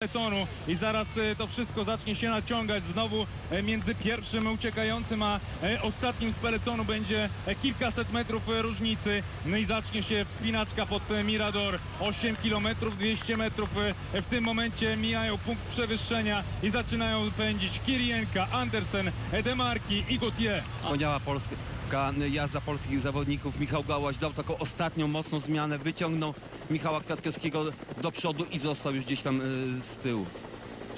peletonu i zaraz e, to wszystko zacznie się naciągać znowu e, między pierwszym uciekającym a e, ostatnim z peletonu będzie kilkaset metrów różnicy. No i zacznie się wspinaczka pod Mirador. 8 km 200 metrów w tym momencie mijają punkt przewyższenia i zaczynają pędzić Kirienka, Andersen, Demarki i Gautier. Wspaniała polska jazda polskich zawodników. Michał Gałaś dał taką ostatnią mocną zmianę, wyciągnął Michała Kwiatkowskiego do przodu i został już gdzieś tam y, z tyłu.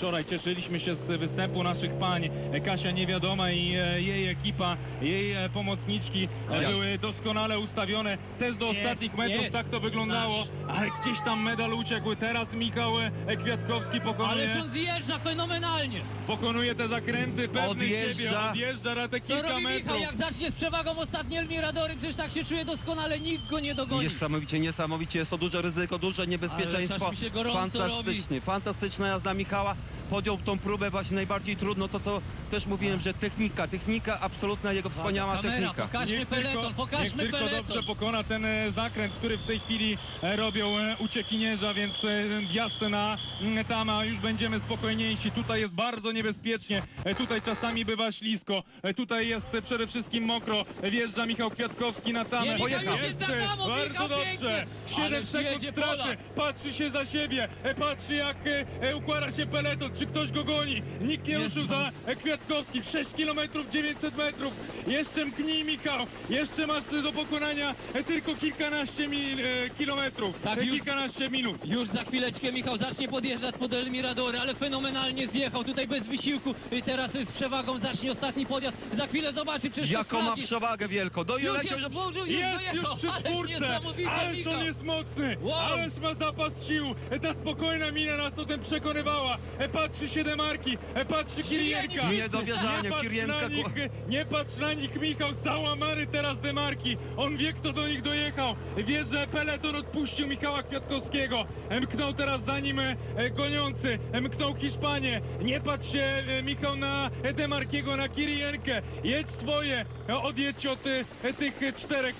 Wczoraj cieszyliśmy się z występu naszych pań. Kasia Niewiadoma i e, jej ekipa, jej e, pomocniczki e, były doskonale ustawione. Też do Jest, ostatnich metrów jest. tak to wyglądało, ale gdzieś tam medal uciekł. Teraz Michał Kwiatkowski pokonuje, Ależ on zjeżdża fenomenalnie. pokonuje te zakręty, pewny Odjeżdża. siebie, odjeżdża na te Co kilka robi metrów. Michał, jak zacznie z przewagą ostatni Elmiradory, przecież tak się czuje doskonale, nikt go nie dogoni. Niesamowicie, niesamowicie. Jest to duże ryzyko, duże niebezpieczeństwo. Fantastycznie, fantastyczna jazda Michała. Podjął tą próbę właśnie najbardziej trudno, to co też mówiłem, że technika, technika, absolutna jego wspaniała kamera, technika. pokażmy Niech peleton, tylko, pokażmy niech tylko peleton. dobrze pokona ten e, zakręt, który w tej chwili e, robią e, uciekinierza, więc wjazd na mm, tam, a już będziemy spokojniejsi. Tutaj jest bardzo niebezpiecznie, tutaj czasami bywa ślisko, tutaj jest przede wszystkim mokro. Wjeżdża Michał Kwiatkowski na tamę. Nie, Michał Pojechał. już jest za tamą, bardzo dobrze. pięknie. 7 Ależ sekund straty, patrzy się za siebie, patrzy jak układa się peleton, czy ktoś go goni. Nikt nie Jest ruszył za e, Kwiatkowski, 6 km 900 metrów. Jeszcze mknij Michał, jeszcze masz do pokonania e, tylko kilkanaście mil, e, kilometrów, Tak, e, już- kilkanaście minut. Już za chwileczkę Michał zacznie podjeżdżać pod Elmiradory, ale fenomenalnie zjechał tutaj bez wysiłku i teraz z przewagą zacznie ostatni podjazd. Za chwilę zobaczy przecież Jaką ma flagi. przewagę wielką. Do Już leciał, jest że... włożył, już Jest dojechał. już przy Ależ czwórce, niesamowicie ależ Michał. on jest mocny, Wow. ależ ma zapas sił. E, Ta spokojna mina nas o tym przekonywała. Patrzy się Demarki, e, patrzy Kirienka. Niedowierzanie, Nie patrz Kirienka, na nich, nie patrz na nich Michał, załamany teraz Demarki. On wie kto do nich dojechał. Wie, że peleton odpuścił Michała Kwiatkowskiego. E, Mknął teraz za nim e, goniący, mknął Hiszpanię. Nie patrz się Michał na Demarkiego, na Kirienkę. Jedź swoje, odjedź od tych czterech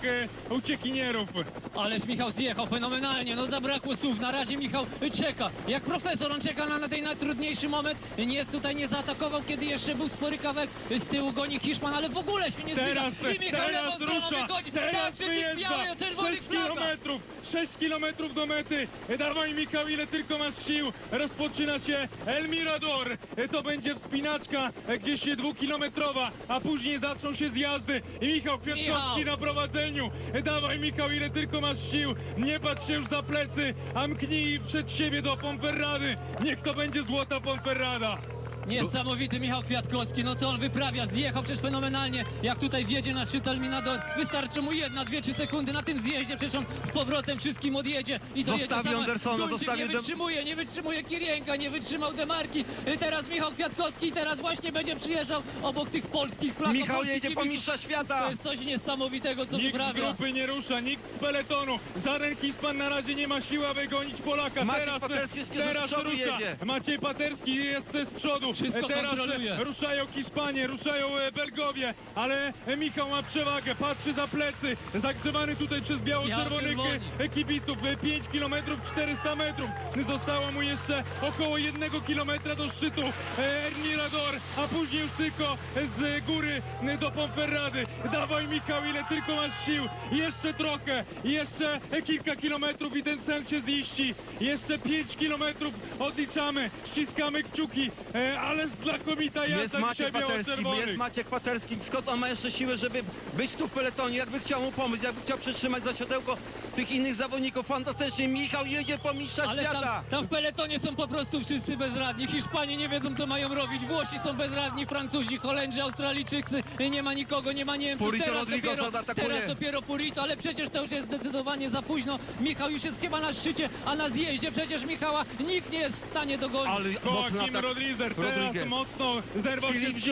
uciekinierów. Ależ Michał zjechał fenomenalnie, no zabrakło słów. Na razie Michał czeka. Jak profesor, on czeka na, na ten najtrudniejszy moment. Nie, tutaj nie zaatakował, kiedy jeszcze był spory kawałek z tyłu goni Hiszpan, ale w ogóle się nie zbliża. Teraz, teraz rusza, teraz tych wyjeżdża, białych, czerwonych 6 flagach. kilometrów, 6 kilometrów do mety, dawaj Michał, ile tylko masz sił, rozpoczyna się El Mirador, to będzie wspinaczka gdzieś dwukilometrowa, a później zaczną się zjazdy. I Michał Kwiatkowski Michał. na prowadzeniu, dawaj Michał, ile tylko masz sił, nie patrz się już za plecy, a mknij przed siebie do Ponferrady, niech to będzie Vota Ponferrada! Niesamowity Michał Kwiatkowski, no co on wyprawia, zjechał przecież fenomenalnie, jak tutaj wjedzie na szczyt Elminador, wystarczy mu jedna, dwie, trzy sekundy na tym zjeździe, przecież on z powrotem wszystkim odjedzie i dojedzie Zostawił Andersona, zostawił nie wytrzymuje, nie wytrzymuje Kirienka, nie wytrzymał Demarki, I teraz Michał Kwiatkowski i teraz właśnie będzie przyjeżdżał obok tych polskich flag. Michał jedzie po mistrza To świata. jest coś niesamowitego, co Nikt z wyprawia. grupy nie rusza, nikt z peletonu, żaden Hiszpan na razie nie ma siły, aby gonić Polaka. Maciej teraz z teraz rusza. jedzie. Maciej Paterski jest z przodu. Wszystko teraz kontroluje. ruszają Hiszpanie, ruszają e, Belgowie, ale e, Michał ma przewagę, patrzy za plecy, zagrzewany tutaj przez biało-czerwonych e, kibiców. E, 5 km 400 metrów. Zostało mu jeszcze około 1 km do szczytu e, Mirador, a później już tylko z góry do Ponferrady. Dawaj Michał, ile tylko masz sił. Jeszcze trochę, jeszcze kilka kilometrów i ten sen się ziści. Jeszcze 5 kilometrów odliczamy, ściskamy kciuki, e, ależ znakomita Jest jazda Maciek dzisiaj jest. Maciek Paterski. Skąd on ma jeszcze siłę, żeby być tu w peletonie? Jakby chciał mu pomóc, jakby chciał przytrzymać za siodełko tych innych zawodników. Fantastycznie. Michał jedzie po mistrza Ale tam, świata. tam w peletonie są po prostu wszyscy bezradni. Hiszpanie nie wiedzą, co mają robić. Włosi są bezradni, Francuzi, Holendrzy, Australijczycy. Nie ma nikogo, nie ma Niemców. Purito teraz, dopiero, teraz dopiero Purito, ale przecież to już jest zdecydowanie za późno. Michał już jest chyba na szczycie, a na zjeździe przecież Michała nikt nie jest w stanie dogonić. Ale atak. Rodlizer teraz mocno zerwał Filip się z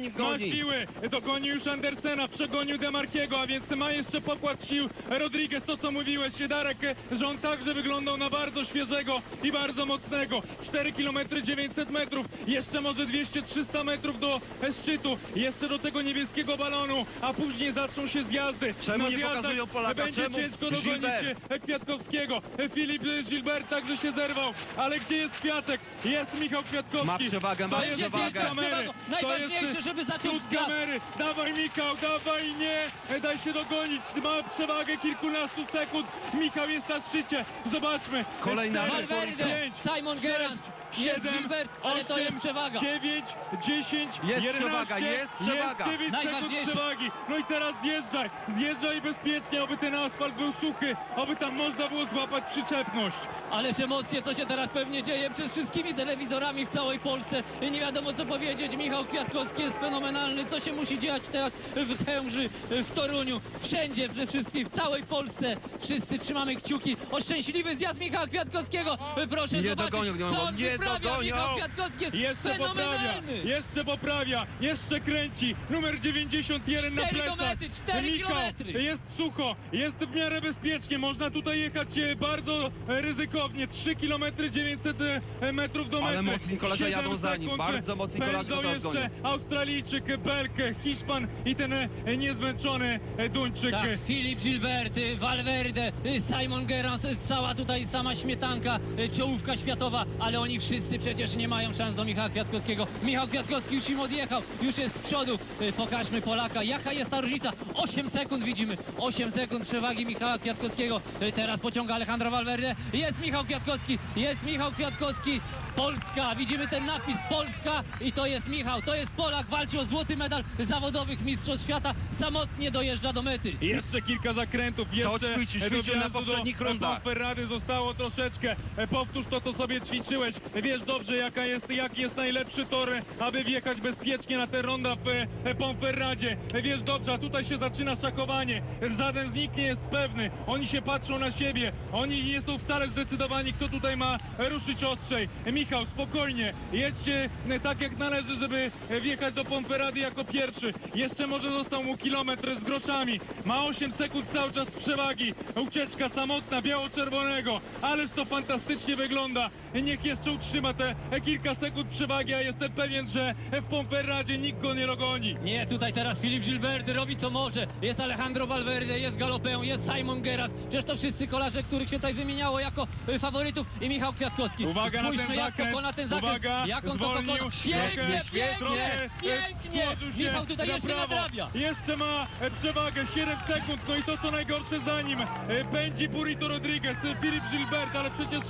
nim Ma siły, dogonił już Andersena, przegonił Demarkiego, a więc ma jeszcze pokład sił Rodriguez, to co mówiłeś, Darek, że on także wyglądał na bardzo świeżego i bardzo mocnego. 4 km 900 metrów, jeszcze może 200-300 metrów do szczytu, jeszcze do tego niebieskiego balonu, a później zaczną się zjazdy. Czemu Na zjazdach Polaka? Będzie Czemu ciężko dogonić Gilbert? Kwiatkowskiego. Filip Gilbert także się zerwał, ale gdzie jest Kwiatek? Jest Michał Kwiatkowski. Ma przewagę, ma To jest kamery. Przewagą. Najważniejsze, To jest żeby zacząć skrót kamery. Dawaj Michał, dawaj nie. Daj się dogonić. Ma przewagę kilkunastu sekund. Michał jest na szczycie. Zobaczmy. Kolejna Valverde, Simon Gerrans, jest Gilbert, ale to jest przewaga. 9, 10, Jest 11, przewaga, jest przewaga. 9 sekund przewagi. No i teraz zjeżdżaj, zjeżdżaj bezpiecznie, aby ten asfalt był suchy, aby tam można było złapać przyczepność. Ależ emocje, co się teraz pewnie dzieje przez wszystkimi telewizorami w całej Polsce. I Nie wiadomo co powiedzieć. Michał Kwiatkowski jest fenomenalny. Co się musi dziać teraz w Chęży, w Toruniu, wszędzie, we wszystkich, w całej Polsce. Wszyscy trzymamy kciuki o szczęśliwy zjazd Michała Kwiatkowskiego. Proszę Nie zobaczyć, dogonią go, co on nie wyprawia. dogonią. Michał Kwiatkowski jest Jeszcze poprawia, fenomenalny. jeszcze poprawia, jeszcze kręci. Numer 91 na Cztery plecach. kilometry, cztery Michał, kilometry. jest sucho, jest w miarę bezpiecznie. Można tutaj jechać e, bardzo e, ryzykownie. 3 km 900 e, metrów do Ale metry. mocni koledzy jadą za bardzo mocni koledzy pędzą go jeszcze. Australijczyk, Belk, Hiszpan i ten e, niezmęczony e, Duńczyk. Tak, Filip Gilbert, y, Valverde, Simon Gerrans, y, cała tutaj sama śmietanka, czołówka światowa, ale oni wszyscy przecież nie mają szans do Michała Kwiatkowskiego. Michał Kwiatkowski już im odjechał, już jest z przodu. Pokażmy Polaka, jaka jest ta różnica. 8 sekund widzimy, 8 sekund przewagi Michała Kwiatkowskiego. Teraz pociąga Alejandro Valverde, jest Michał Kwiatkowski, jest Michał Kwiatkowski. Polska, widzimy ten napis Polska i to jest Michał, to jest Polak, walczy o złoty medal zawodowych Mistrzostw Świata, samotnie dojeżdża do mety. Jeszcze kilka zakrętów, jeszcze ćwiczył, do ćwiczył na poprzednich do rundach. Ferrari zostało troszeczkę. E, Powtórz to, co sobie ćwiczyłeś. Wiesz dobrze, jaka jest, jaki jest najlepszy tor, aby wjechać bezpiecznie na tę ronda w e, Ponferradzie. E, Wiesz dobrze, a tutaj się zaczyna szakowanie. Żaden z nich nie jest pewny. Oni się patrzą na siebie. Oni nie są wcale zdecydowani, kto tutaj ma ruszyć ostrzej. E, Michał, spokojnie. Jedźcie e, tak, jak należy, żeby e, wjechać do Ponferrady jako pierwszy. Jeszcze może został mu kilometr z groszami. Ma 8 sekund cały czas przewagi. Ucieczka samotna, biało-czerwonego. Ależ to fantastycznie wygląda. Niech jeszcze utrzyma te e, kilka sekund przewagi, a jestem pewien, że w Ponferradzie nikt go nie dogoni. Nie, tutaj teraz Filip Gilbert robi co może. Jest Alejandro Valverde, jest Galopę, jest Simon Geras. Przecież to wszyscy kolarze, których się tutaj wymieniło jako faworytów i Michał Kwiatkowski. Uwaga na ten Spójrzmy jak. Pokona ten zakręt. Uwaga, jak on zwolnił. to pokona. Pięknie, pięknie, pięknie. Michał tutaj jeszcze nadrabia. Jeszcze ma e, przewagę 7 sekund. No i to co najgorsze za nim. e, Pędzi Burrito Rodriguez, e, Filip Gilbert, ale przecież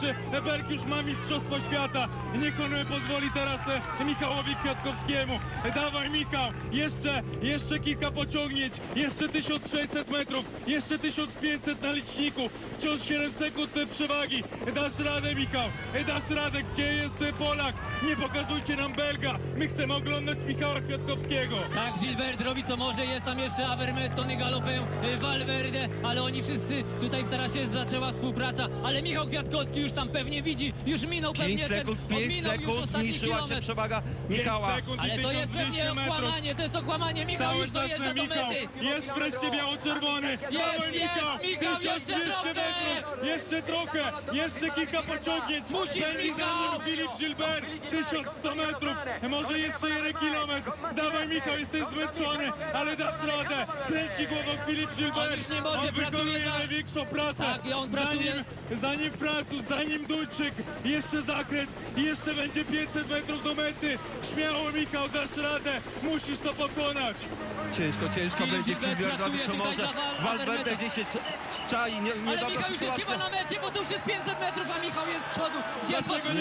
Berg już ma Mistrzostwo Świata. Niech on pozwoli teraz Michałowi Kwiatkowskiemu. Dawaj Michał, jeszcze, jeszcze kilka pociągnięć, jeszcze 1600 metrów, jeszcze 1500 na liczniku. Wciąż 7 sekund przewagi. Dasz radę Michał, dasz radę. Gdzie jest Polak? Nie pokazujcie nam Belga. My chcemy oglądać Michała Kwiatkowskiego. Tak, Gilbert robi co może, jest tam jeszcze Avermet, Tony Galopę, y, Valverde, ale oni wszyscy, tutaj teraz się zaczęła współpraca, ale Michał Kwiatkowski już tam pewnie widzi, już minął 5 pewnie sekund, ten, 5 ominął już sekund, ostatni zmniejszyła się kilometr. przewaga Michała. sekund Ale to jest 1200 pewnie okłamanie, to jest okłamanie, Michał Cały już dojeżdża do mety. Jest wreszcie biało-czerwony. Dawaj jest, Michał. Michał, jeszcze 1200 trochę. metrów. Jeszcze trochę. Jeszcze kilka pociągnięć. Musisz, Michał. Filip Gilbert. 1100 metrów. Może jeszcze jeden kilometr. Dawaj Michał, jesteś zmęczony, ale dasz radę. Kręci głową Filip Gilbert. On już nie może, On wykonuje pracuje na- największą pracę. Tak, i on za pracuje- nim, za nim Francuz, za nim Duńczyk. Jeszcze zakręt. Jeszcze będzie 500 metrów do mety. Śmiało Michał, dasz radę. Musisz to pokonać. Ciężko, ciężko Filip będzie Gilbert Gilbert robi pracuje co może. Valverde gdzieś się cz- czai, nie, Ale niedobra Michał już jest chyba na mecie, bo to już jest 500 metrów, a Michał jest z przodu. Gdzie Dlaczego nie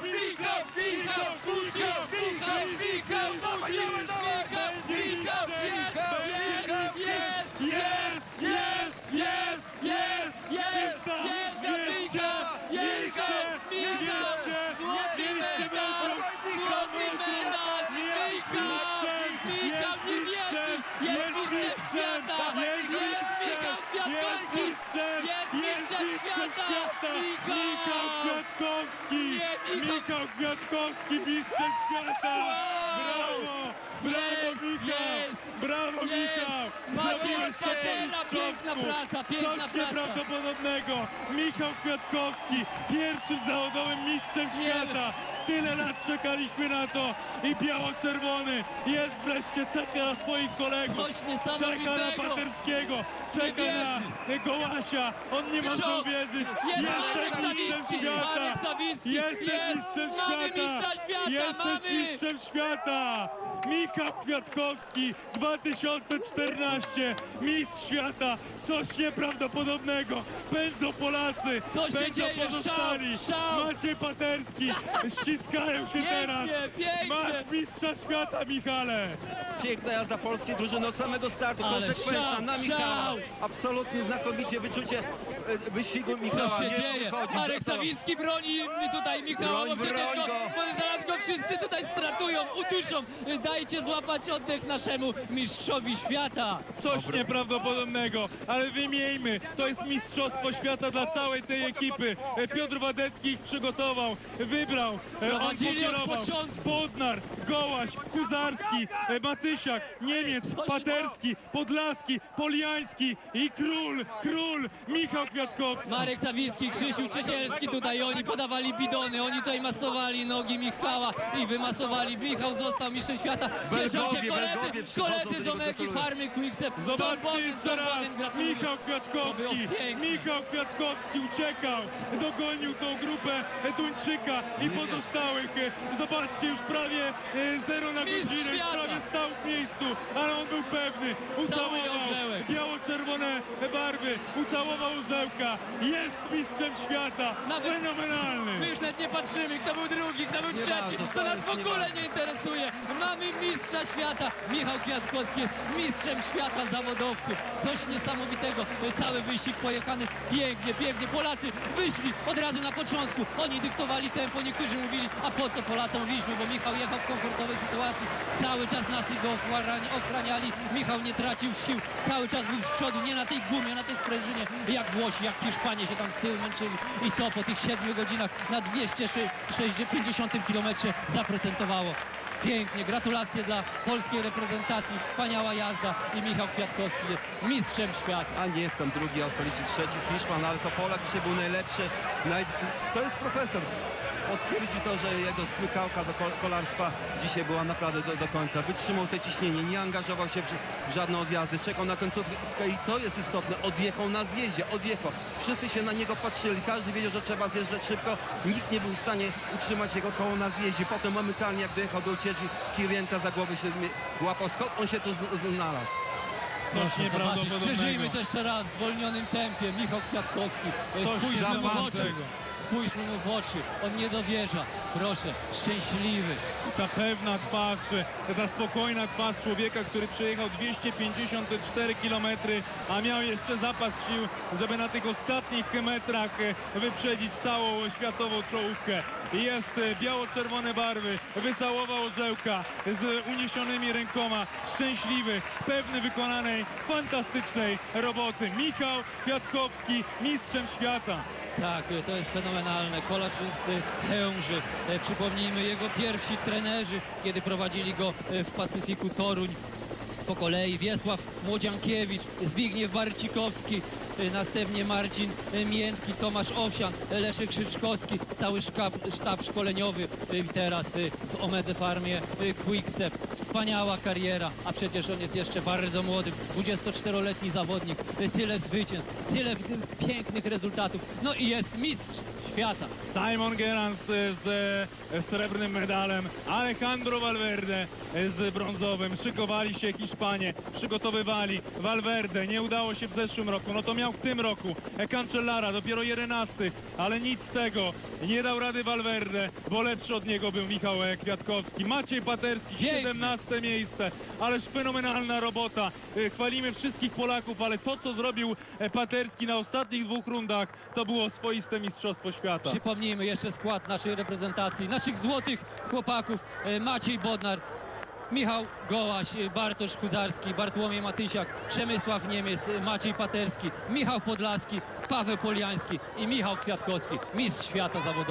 Kwiatkowski! Michał! Kwiatkowski, mistrzem świata! Brawo! Brawo Michał! Brawo! Michał! Maciej Zdobyłeś to po mistrzowsku. Coś nieprawdopodobnego! Michał Kwiatkowski, pierwszym zawodowym mistrzem świata! Tyle lat czekaliśmy na to i biało-czerwony jest wreszcie, czeka na swoich kolegów. Czeka na. Paterskiego, czeka na Gołasia, on nie może uwierzyć. Jest Sawicki! Jestem Jest! mistrzem świata! świata! Jesteś Mamy! mistrzem świata! Michał Kwiatkowski 2014 mistrz świata coś nieprawdopodobnego pędzą Polacy Co się pędzą dzieje? pozostali Szał, szał. Maciej Paterski ściskają się Pięknie, teraz pięknie. masz mistrza świata Michale Piękna jazda polskiej drużyny od samego startu, Ale konsekwentna szał, na Michała. Absolutnie znakomicie wyczucie e, wyścigu Co Michała. się nie dzieje? wychodzi. Marek Za to- Broni tutaj bo przecież go, go. Wszyscy tutaj stratują, uduszą. Dajcie złapać oddech naszemu mistrzowi świata. Coś nieprawdopodobnego, ale wymiejmy, to jest mistrzostwo świata dla całej tej ekipy. E, Piotr Wadecki ich przygotował, wybrał, e, on od pokierował. Bodnar, Gołaś, Kuzarski, e, Matysiak, Niemiec, Paterski, Podlaski, Poliański i król, król Michał Kwiatkowski. Marek Sawicki, Krzysiu Ciesielski tutaj, oni podawali bidony, oni tutaj masowali nogi Michała i wymasowali. Michał został mistrzem świata. Cieszą się koledzy, koledzy z Omeki. Farmy, Quickstep. Zobaczcie jeszcze raz. Michał Kwiatkowski. Michał Kwiatkowski uciekał, dogonił tą grupę Duńczyka i pozostałych. Zobaczcie, już prawie e, zero na godzinę, już prawie stał w miejscu, ale on był pewny, ucałował biało-czerwone barwy, ucałował orzełka, jest mistrzem świata, fenomenalny. My już nawet nie patrzymy, kto był drugi, kto był trzeci. To nas w ogóle nie interesuje. Mamy mistrza świata. Michał Kwiatkowski jest mistrzem świata zawodowców. Coś niesamowitego. Cały wyścig pojechany pięknie, pięknie. Polacy wyszli od razu na początku. Oni dyktowali tempo. Niektórzy mówili, a po co Polakom mówiliśmy, bo Michał jechał w komfortowej sytuacji. Cały czas nas go ochrani- ochraniali. Michał nie tracił sił. Cały czas był z przodu, nie na tej gumie, na tej sprężynie. Jak Włosi, jak Hiszpanie się tam z tyłu męczyli. I to po tych 7 godzinach na 250 kilometrze zaprocentowało. Pięknie, gratulacje dla polskiej reprezentacji, wspaniała jazda i Michał Kwiatkowski jest mistrzem świata. A niech tam drugi, Australiczyk trzeci, Hiszpan, ale to Polak dzisiaj był najlepszy. Naj... To jest profesor. Potwierdzi to, że jego smykałka do kol- kolarstwa dzisiaj była naprawdę do, do końca. Wytrzymał te ciśnienie, nie angażował się w, w żadne odjazdy, czekał na końcówkę i co jest istotne, odjechał na zjeździe, odjechał. Wszyscy się na niego patrzyli, każdy wiedział, że trzeba zjeżdżać szybko. Nikt nie był w stanie utrzymać jego koło na zjeździe. Potem momentalnie, jak dojechał do ucieczki, Kirienta za głowę się zmi- łapał. Skąd on się tu znalazł? Coś nieprawdopodobnego. przeżyjmy to jeszcze raz w zwolnionym tempie. Michał Kwiatkowski, Coś spójrzmy Spójrzmy mu w oczy, on nie dowierza. Proszę, szczęśliwy. ta pewna twarz, ta spokojna twarz człowieka, który przejechał 254 km, a miał jeszcze zapas sił, żeby na tych ostatnich metrach wyprzedzić całą światową czołówkę. Jest biało-czerwone barwy, wycałował orzełka z uniesionymi rękoma, szczęśliwy, pewny wykonanej, fantastycznej roboty. Michał Kwiatkowski, mistrzem świata. Tak, to jest fenomenalne. Kolarz z Chełmży. E, Przypomnijmy, jego pierwsi trenerzy, kiedy prowadzili go e, w Pacyfiku Toruń. Po kolei Wiesław Młodziankiewicz, Zbigniew Barcikowski, e, następnie Marcin Miętki, Tomasz Owsian, Leszek Krzyczkowski, cały sztab, sztab szkoleniowy i teraz e, w Omedze Farmie Quickstep. Wspaniała kariera, a przecież on jest jeszcze bardzo młodym, 24-letni zawodnik, tyle zwycięstw, tyle pięknych rezultatów, no i jest mistrz świata. Simon Gerans e, z e, srebrnym medalem, Alejandro Valverde e, z brązowym. Szykowali się Hiszpanie, przygotowywali. Valverde nie udało się w zeszłym roku, no to miał w tym roku. Cancellara dopiero 11, ale nic z tego. Nie dał rady Valverde, bo lepszy od niego był Michał Kwiatkowski. Maciej Paterski, Pięknie. 17 miejsce, ależ fenomenalna robota. Chwalimy wszystkich Polaków, ale to co zrobił Paterski na ostatnich dwóch rundach, to było swoiste mistrzostwo świata. Przypomnijmy jeszcze skład naszej reprezentacji, naszych złotych chłopaków. E, Maciej Bodnar, Michał Gołaś, Bartosz Kuzarski, Bartłomiej Matysiak, Przemysław Niemiec, Maciej Paterski, Michał Podlaski, Paweł Poliański i Michał Kwiatkowski, mistrz świata zawodowy.